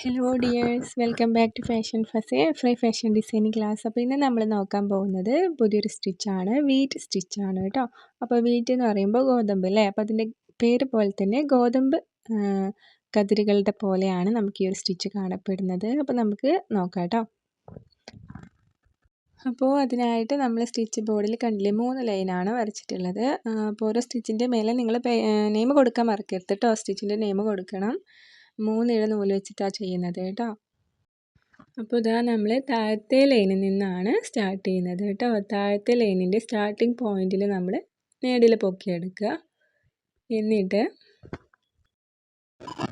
Hello dears welcome back to fashion ഫസേ ഫ്രൈ fashion designing class അപ്പോൾ ഇന്ന് നമ്മൾ നോക്കാൻ പോകുന്നത് പുതിയൊരു സ്റ്റിച്ചാണ് വീറ്റ് സ്റ്റിച്ചാണ് കേട്ടോ അപ്പോൾ വീറ്റ് എന്ന് പറയുമ്പോൾ ഗോതമ്പ് അല്ലേ അപ്പോൾ അതിന്റെ പേര് പോലെ തന്നെ ഗോതമ്പ് കതിരുകളുടെ പോലെയാണ് നമുക്ക് ഈ ഒരു സ്റ്റിച്ച് കാണപ്പെടുന്നത്. അപ്പോൾ നമുക്ക് നോക്കാം കേട്ടോ അപ്പോൾ അതിനായിട്ട് നമ്മൾ സ്റ്റിച്ച് ബോർഡിൽ കണ്ടില്ലേ മൂന്ന് ലൈനാണ് വരച്ചിട്ടുള്ളത്. അപ്പോൾ ഓരോ സ്റ്റിച്ചിന്റെ മേലെ നിങ്ങൾ നെയിം കൊടുക്കാൻ മറക്കരുത് കേട്ടോ സ്റ്റിച്ചിന്റെ നെയിം കൊടുക്കണം. മൂന്നിഴ നൂൽ വെച്ചിട്ടാണ് ചെയ്യുന്നത് കേട്ടോ. അപ്പോൾ ഇതാ നമ്മൾ താഴത്തെ ലൈനിൽ നിന്നാണ് സ്റ്റാർട്ട് ചെയ്യുന്നത് കേട്ടോ. താഴത്തെ ലൈനിന്റെ സ്റ്റാർട്ടിങ് പോയിന്റിൽ നമ്മൾ നേടിൽ പൊക്കിയെടുക്കുക. എന്നിട്ട്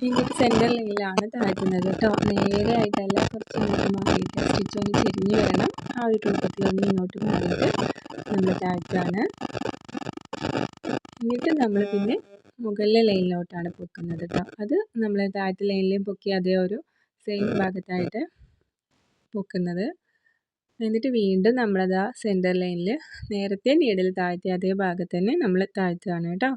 എന്നിട്ട് സെന്റർ ലൈനിലാണ് താഴ്ത്തുന്നത് കേട്ടോ. നേരെ ആയിട്ടല്ല കുറച്ച് ഇങ്ങോട്ട് മാറിയിട്ട് സ്റ്റിച്ച് ഒന്ന് തിരിഞ്ഞ് വരണം. ആ ഒരു രൂപത്തിലൊന്ന് ഇങ്ങോട്ട് മാറിയിട്ട് നമ്മൾ താഴ്ത്താണ് എന്നിട്ട് നമ്മൾ പിന്നെ മുകളിലെ ലൈനിലോട്ടാണ് പൊക്കുന്നത് കേട്ടോ അത് നമ്മൾ താഴത്തെ ലൈനിലും പൊക്കി അതേ ഒരു സെയിം ഭാഗത്തായിട്ട് പൊക്കുന്നത്. എന്നിട്ട് വീണ്ടും നമ്മളത് ആ സെന്റർ ലൈനിൽ നേരത്തെ നീഡിൽ താഴ്ത്തിയ അതേ ഭാഗത്ത് തന്നെ നമ്മൾ താഴ്ത്തുകയാണ് കേട്ടോ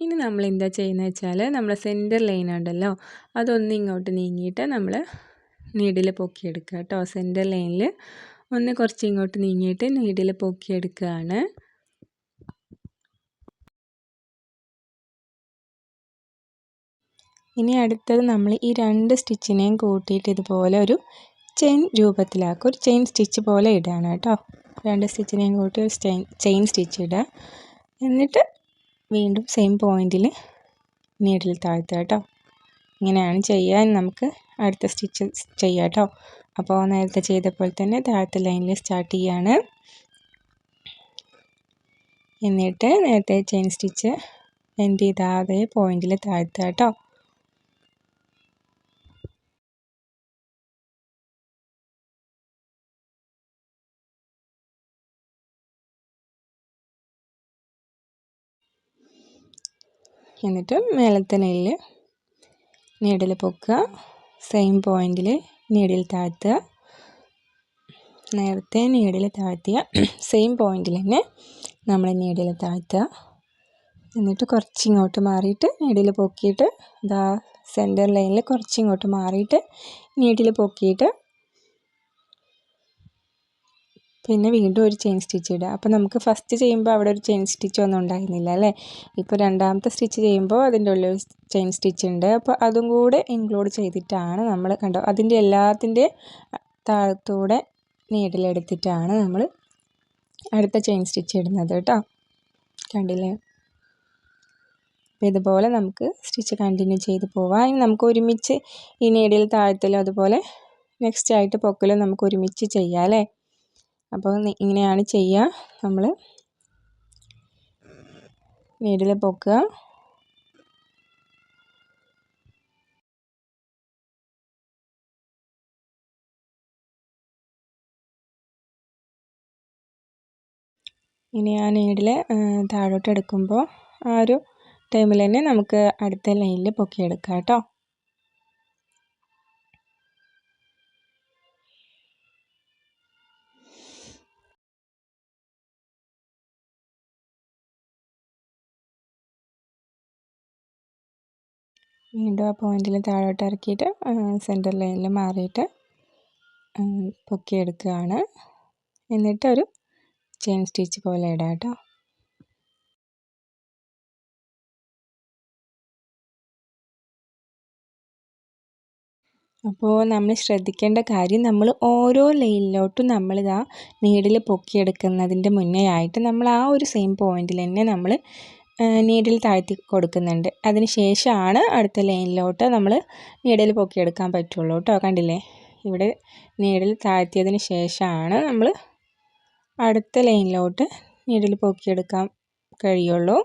ഇനി നമ്മൾ എന്താ ചെയ്യുന്നത് വെച്ചാൽ നമ്മൾ സെന്റർ ലൈൻ ഉണ്ടല്ലോ അതൊന്ന് ഇങ്ങോട്ട് നീങ്ങിയിട്ട് നമ്മൾ നീഡിൽ പൊക്കിയെടുക്കുക കേട്ടോ സെന്റർ ലൈനിൽ ഒന്ന് കുറച്ച് ഇങ്ങോട്ട് നീങ്ങിയിട്ട് നീഡിൽ പൊക്കിയെടുക്കുകയാണ്. ഇനി അടുത്തത് നമ്മൾ ഈ രണ്ട് സ്റ്റിച്ചിനെയും കൂട്ടിയിട്ട് ഇതുപോലെ ഒരു ചെയിൻ രൂപത്തിലാക്കും ഒരു ചെയിൻ സ്റ്റിച്ച് പോലെ ഇടുകയാണ് കേട്ടോ. രണ്ട് സ്റ്റിച്ചിനെയും കൂട്ടി ഒരു ചെയിൻ ചെയിൻ സ്റ്റിച്ച് ഇടുക. എന്നിട്ട് വീണ്ടും സെയിം പോയിന്റിൽ നീഡിൽ താഴ്ത്തുക കേട്ടോ. ഇങ്ങനെയാണ് ചെയ്യാൻ നമുക്ക് അടുത്ത സ്റ്റിച്ച് ചെയ്യാം കേട്ടോ. അപ്പോൾ നേരത്തെ ചെയ്ത പോലെ തന്നെ താഴത്തെ ലൈനിൽ സ്റ്റാർട്ട് ചെയ്യാണ്. എന്നിട്ട് നേരത്തെ ചെയിൻ സ്റ്റിച്ച് എൻഡ് ചെയ്ത അതേ പോയിന്റിൽ താഴ്ത്തുക കേട്ടോ. എന്നിട്ട് മേലത്തെ നെല്ല് നീഡിൽ പൊക്കുക. സെയിം പോയിന്റിൽ നീഡിൽ താഴ്ത്തുക. നേരത്തെ നീഡിൽ താഴ്ത്തിയ സെയിം പോയിന്റിൽ തന്നെ നമ്മൾ നീഡിൽ താഴ്ത്തുക. എന്നിട്ട് കുറച്ച് ഇങ്ങോട്ട് മാറിയിട്ട് നീഡിൽ പൊക്കിയിട്ട് ഇതാ സെന്റർ ലൈനിൽ കുറച്ച് ഇങ്ങോട്ട് മാറിയിട്ട് നീഡിൽ പൊക്കിയിട്ട് പിന്നെ വീണ്ടും ഒരു ചെയിൻ സ്റ്റിച്ച് ഇടുക. അപ്പോൾ നമുക്ക് ഫസ്റ്റ് ചെയ്യുമ്പോൾ അവിടെ ഒരു ചെയിൻ സ്റ്റിച്ച് ഒന്നും ഉണ്ടായിരുന്നില്ല അല്ലേ? ഇപ്പോൾ രണ്ടാമത്തെ സ്റ്റിച്ച് ചെയ്യുമ്പോൾ അതിന്റെ ഉള്ളിൽ ഒരു ചെയിൻ സ്റ്റിച്ച് ഉണ്ട്. അപ്പോൾ അതും കൂടെ ഇൻക്ലൂഡ് ചെയ്തിട്ടാണ് നമ്മൾ കണ്ടോ അതിന്റെ എല്ലാത്തിന്റെ താഴത്തൂടെ നീഡിലെടുത്തിട്ടാണ് നമ്മൾ അടുത്ത ചെയിൻ സ്റ്റിച്ച് ഇടുന്നത് കേട്ടോ. കണ്ടില്ലേ? അപ്പോൾ ഇതുപോലെ നമുക്ക് സ്റ്റിച്ച് കണ്ടിന്യൂ ചെയ്ത് പോവാം. ഇനി നമുക്ക് ഒരുമിച്ച് ഈ നീഡിൽ താഴത്തിലും അതുപോലെ നെക്സ്റ്റ് ആയിട്ട് പൊക്കലും നമുക്ക് ഒരുമിച്ച് ചെയ്യാം അല്ലേ? അപ്പോൾ ഇങ്ങനെയാണ് ചെയ്യുക. നമ്മൾ നീഡിൽ പൊക്കുക. ഇനി ആ നീഡിൽ താഴോട്ട് എടുക്കുമ്പോൾ ആ ഒരു ടൈമിൽ തന്നെ നമുക്ക് അടുത്ത ലൈനിൽ പൊക്കിയെടുക്കാം കേട്ടോ. വീണ്ടും ആ പോയിന്റിൽ താഴോട്ട് ഇറക്കിയിട്ട് സെന്റർ ലൈനിൽ മാറിയിട്ട് പൊക്കിയെടുക്കുകയാണ്. എന്നിട്ടൊരു ചെയിൻ സ്റ്റിച്ച് പോലെ ഇടാം കേട്ടോ. അപ്പോൾ നമ്മൾ ശ്രദ്ധിക്കേണ്ട കാര്യം നമ്മൾ ഓരോ ലൈനിലോട്ടും നമ്മളിതാ നീഡിൽ പൊക്കിയെടുക്കുന്നതിന്റെ മുന്നേ ആയിട്ട് നമ്മൾ ആ ഒരു സെയിം പോയിന്റിൽ തന്നെ നമ്മൾ നീഡിൽ താഴ്ത്തി കൊടുക്കുന്നുണ്ട്. അതിന് ശേഷമാണ് അടുത്ത ലൈനിലോട്ട് നമ്മൾ നീഡിൽ പൊക്കിയെടുക്കാൻ പറ്റുള്ളൂ കേട്ടോ. കണ്ടില്ലേ? ഇവിടെ നീഡിൽ താഴ്ത്തിയതിന് ശേഷമാണ് നമ്മൾ അടുത്ത ലൈനിലോട്ട് നീഡിൽ പൊക്കിയെടുക്കാൻ കഴിയുള്ളൂ.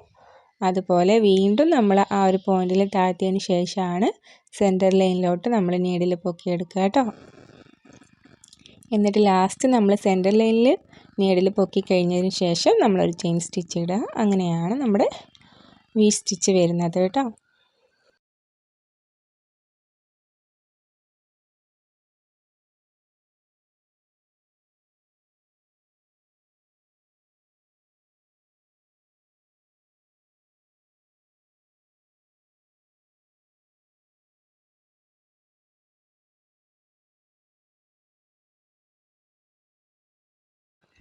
അതുപോലെ വീണ്ടും നമ്മൾ ആ ഒരു പോയിന്റിൽ താഴ്ത്തിയതിന് ശേഷമാണ് സെന്റർ ലൈനിലോട്ട് നമ്മൾ നീഡിൽ പൊക്കിയെടുക്കുക കേട്ടോ. എന്നിട്ട് ലാസ്റ്റ് നമ്മൾ സെന്റർ ലൈനിൽ നീഡിൽ പൊക്കി കഴിഞ്ഞതിന് ശേഷം നമ്മളൊരു ചെയിൻ സ്റ്റിച്ച് ഇടുക. അങ്ങനെയാണ് നമ്മുടെ വി സ്റ്റിച്ച് വരുന്നത് കേട്ടോ.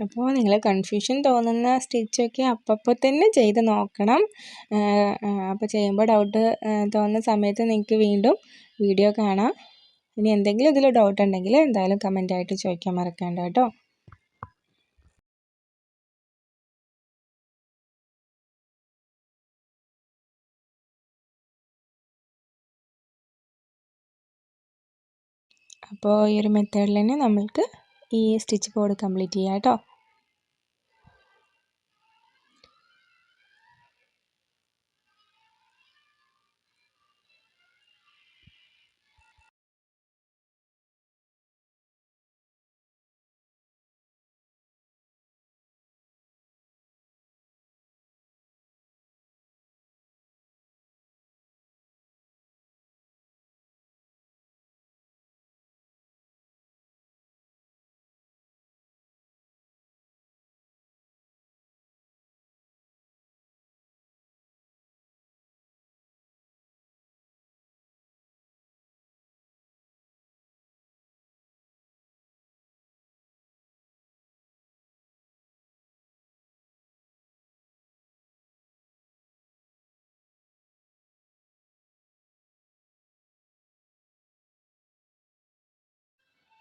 അപ്പോൾ നിങ്ങൾ കൺഫ്യൂഷൻ തോന്നുന്ന സ്റ്റിച്ചൊക്കെ അപ്പപ്പോൾ തന്നെ ചെയ്ത് നോക്കണം. അപ്പോൾ ചെയ്യുമ്പോൾ ഡൗട്ട് തോന്നുന്ന സമയത്ത് നിങ്ങൾക്ക് വീണ്ടും വീഡിയോ കാണാം. ഇനി എന്തെങ്കിലും ഇതിൽ ഡൗട്ട് ഉണ്ടെങ്കിൽ എന്തായാലും കമന്റായിട്ട് ചോദിക്കാൻ മറക്കണ്ട കേട്ടോ. അപ്പോൾ ഈ ഒരു മെത്തേഡിൽ തന്നെ നമ്മൾക്ക് ഈ സ്റ്റിച്ച് ബോർഡ് കംപ്ലീറ്റ് ചെയ്യാം കേട്ടോ.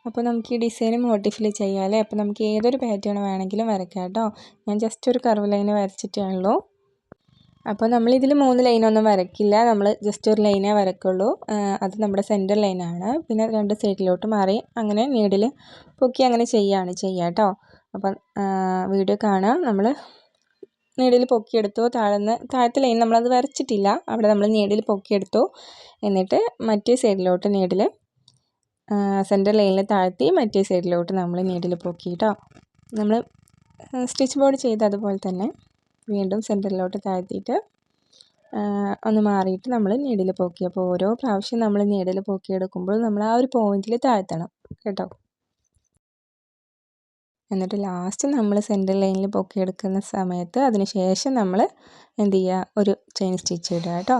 അപ്പോൾ നമുക്ക് ഈ ഡിസൈൻ മോട്ടിഫിൽ ചെയ്യാം അല്ലേ അപ്പോൾ നമുക്ക് ഏതൊരു പാറ്റേൺ വേണമെങ്കിലും വരയ്ക്കാം കേട്ടോ. ഞാൻ ജസ്റ്റ് ഒരു കർവ് ലൈന് വരച്ചിട്ടേ ഉള്ളൂ അപ്പോൾ നമ്മൾ ഇതിൽ മൂന്ന് ലൈനൊന്നും വരയ്ക്കില്ല. നമ്മൾ ജസ്റ്റ് ഒരു ലൈനേ വരക്കുള്ളൂ അത് നമ്മുടെ സെന്റർ ലൈനാണ് പിന്നെ രണ്ട് സൈഡിലോട്ട് മാറി അങ്ങനെ നീഡിൽ പൊക്കി അങ്ങനെ ചെയ്യുകയാണ് ചെയ്യുക കേട്ടോ. അപ്പം വീഡിയോ കാണാം. നമ്മൾ നീഡിൽ പൊക്കിയെടുത്തു. താഴ്ന്ന് താഴത്തെ ലൈൻ നമ്മളത് വരച്ചിട്ടില്ല. അവിടെ നമ്മൾ നീഡിൽ പൊക്കിയെടുത്തു. എന്നിട്ട് മറ്റേ സൈഡിലോട്ട് നീഡിൽ സെന്റർ ലൈനിൽ താഴ്ത്തി മറ്റേ സൈഡിലോട്ട് നമ്മൾ നീഡിൽ പൊക്കിയിട്ടോ നമ്മൾ സ്റ്റിച്ച് ബോർഡ് ചെയ്ത് അതുപോലെ തന്നെ വീണ്ടും സെന്ററിലോട്ട് താഴ്ത്തിയിട്ട് ഒന്ന് മാറിയിട്ട് നമ്മൾ നീഡിൽ പൊക്കി. അപ്പോൾ ഓരോ പ്രാവശ്യം നമ്മൾ നീഡിൽ പൊക്കിയെടുക്കുമ്പോൾ നമ്മൾ ആ ഒരു പോയിന്റിൽ താഴ്ത്തണം കേട്ടോ. എന്നിട്ട് ലാസ്റ്റ് നമ്മൾ സെന്റർ ലൈനിൽ പൊക്കിയെടുക്കുന്ന സമയത്ത് അതിന് ശേഷം നമ്മൾ എന്ത് ചെയ്യുക? ഒരു ചെയിൻ സ്റ്റിച്ച് ഇടുക കേട്ടോ.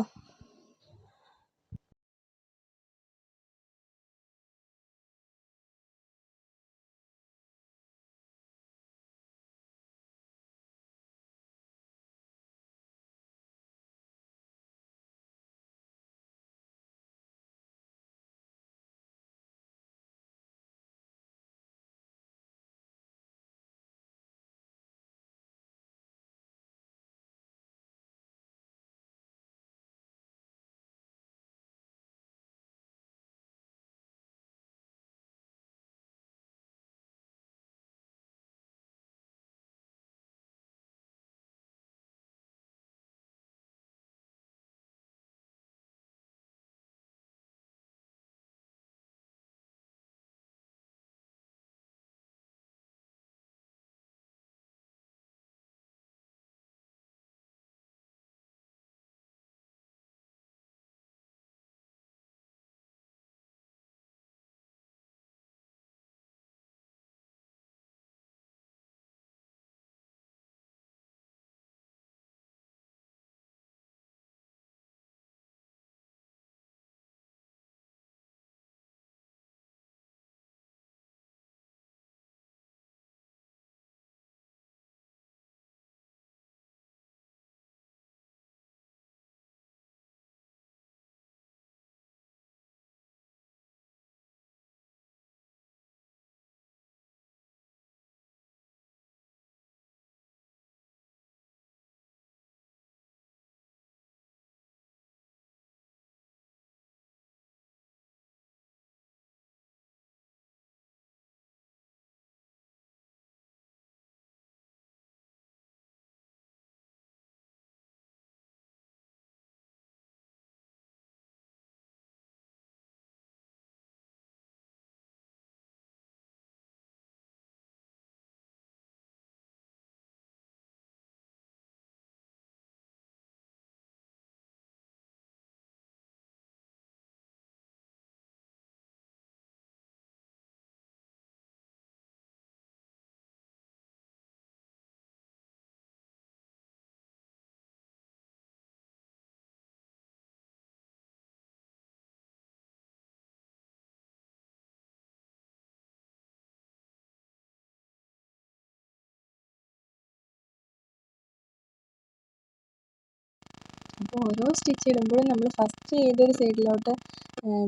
അപ്പോൾ ഓരോ സ്റ്റിച്ച് ഇടുമ്പോഴും നമ്മൾ ഫസ്റ്റ് ഏതൊരു സൈഡിലോട്ട്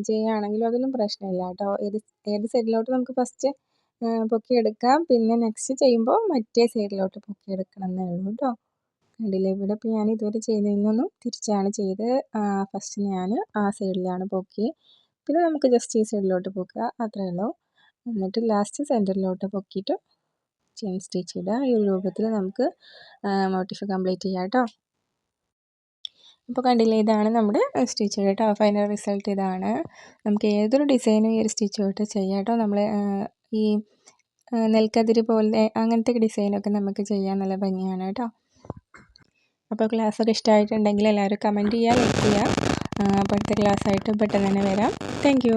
ചെയ്യുകയാണെങ്കിലും അതൊന്നും പ്രശ്നമില്ല കേട്ടോ. ഏത് ഏത് സൈഡിലോട്ട് നമുക്ക് ഫസ്റ്റ് പൊക്കിയെടുക്കാം. പിന്നെ നെക്സ്റ്റ് ചെയ്യുമ്പോൾ മറ്റേ സൈഡിലോട്ട് പൊക്കിയെടുക്കണം എന്നേ ഉള്ളൂ കേട്ടോ. കണ്ടില്ലേ? ഇവിടെ ഇപ്പോൾ ഞാൻ ഇതുവരെ ചെയ്തതിൽ നിന്നും തിരിച്ചാണ് ചെയ്ത് ഫസ്റ്റ് ഞാൻ ആ സൈഡിലാണ് പൊക്കി. പിന്നെ നമുക്ക് ജസ്റ്റ് ഈ സൈഡിലോട്ട് പൊക്കുക. അത്രയേ ഉള്ളൂ. എന്നിട്ട് ലാസ്റ്റ് സെന്ററിലോട്ട് പൊക്കിയിട്ട് ചെയിൻ സ്റ്റിച്ച് ഇടുക. ഈ രൂപത്തിൽ നമുക്ക് മോട്ടിഫ് കംപ്ലീറ്റ് ചെയ്യാം കേട്ടോ. അപ്പോൾ കണ്ടില്ലേ ഇതാണ് നമ്മുടെ സ്റ്റിച്ച് കേട്ടോ. ഫൈനൽ റിസൾട്ട് ഇതാണ്. നമുക്ക് ഏതൊരു ഡിസൈനും ഈ ഒരു സ്റ്റിച്ച് തൊട്ട് ചെയ്യാം കേട്ടോ. നമ്മൾ ഈ നെൽക്കതിരി പോലെ അങ്ങനത്തെ ഡിസൈനൊക്കെ നമുക്ക് ചെയ്യാൻ നല്ല ഭംഗിയാണ് കേട്ടോ. അപ്പോൾ ക്ലാസ്സൊക്കെ ഇഷ്ടമായിട്ടുണ്ടെങ്കിൽ എല്ലാവരും കമന്റ് ചെയ്യുക ലൈക്ക് ചെയ്യുക അപ്പോൾ അടുത്ത ക്ലാസ്സായിട്ട് പെട്ടെന്ന് തന്നെ വരാം. താങ്ക്